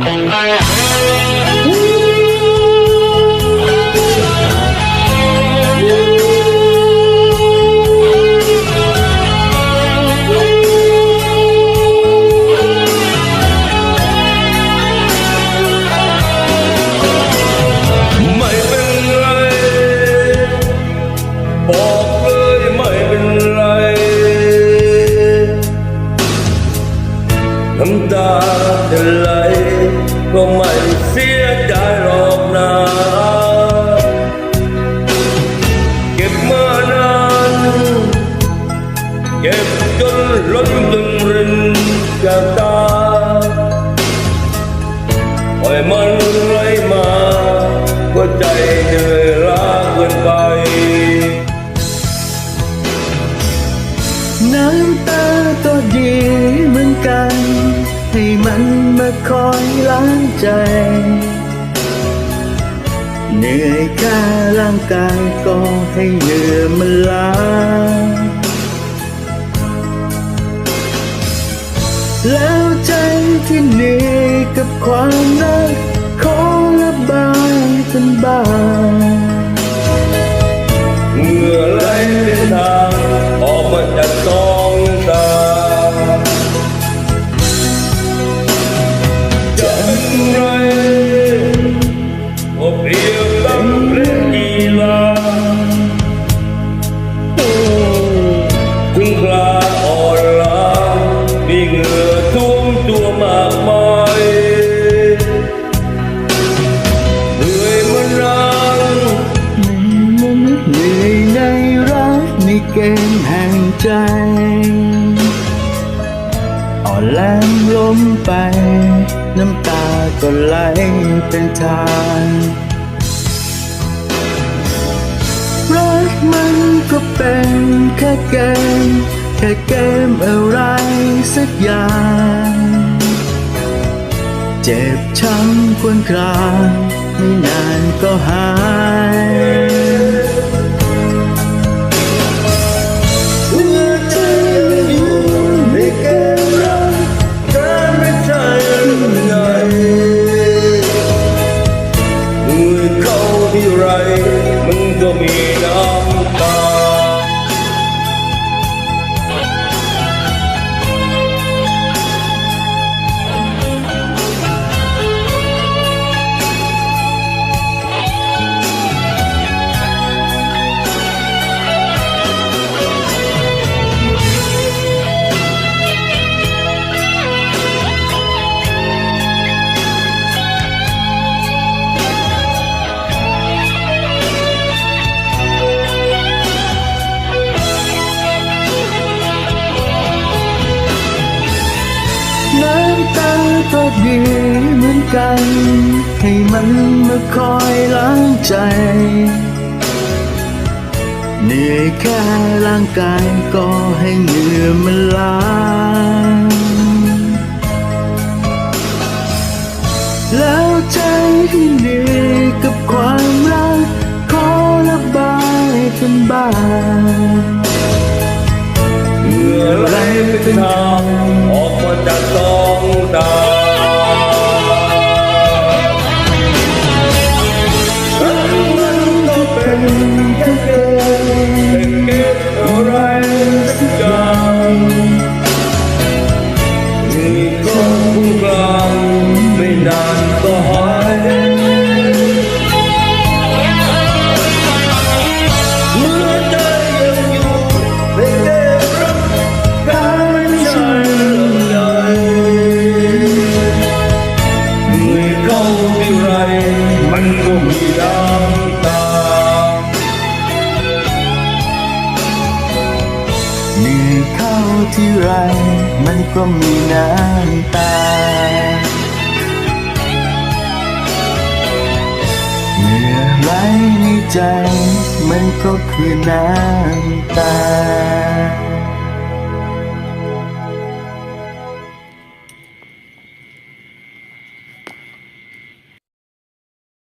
ไม่เป็นไรบอ ก็ไม่เสียใจหรอกนะเก็บมานานเก็บจนล้นจนรินจากตาปล่อยมันไหลมาหัวใจเหนื่อยล้าเกินไป น้ำตาก็ดีเหมือนกัน ให้มันมาคอยล้างใจ เหนื่อยแค่ร่างกายก็ให้เหนื่อมันล้าแล้วใจที่เหนื่อยกับความรักขอระบายเป็นบ้าง เกมแห่งใจอ่อนแรงล้มไป น้ำตาก็ไหลเป็นทางรักมันก็เป็นแค่เกม แค่เกมอะไรสักอย่างเจ็บช้ำควรครางไม่นานก็หาย ที่ไรมึงก็มีน้ำ ตาก็ดีเหมือนกัน ให้มันมาคอยล้างใจ เหนื่อยแค่ร่างกายก็ให้เหงื่อมันล้างแล้วใจที่เหนื่อยกับความรักขอระบายเป็นบ้าง อไหลเป็นทางออกมาจากสองตารั นื่อยเข้าที่ไร มันก็มีน้ำตาเหนื่อไหลในใจ มันก็คือน้ำตา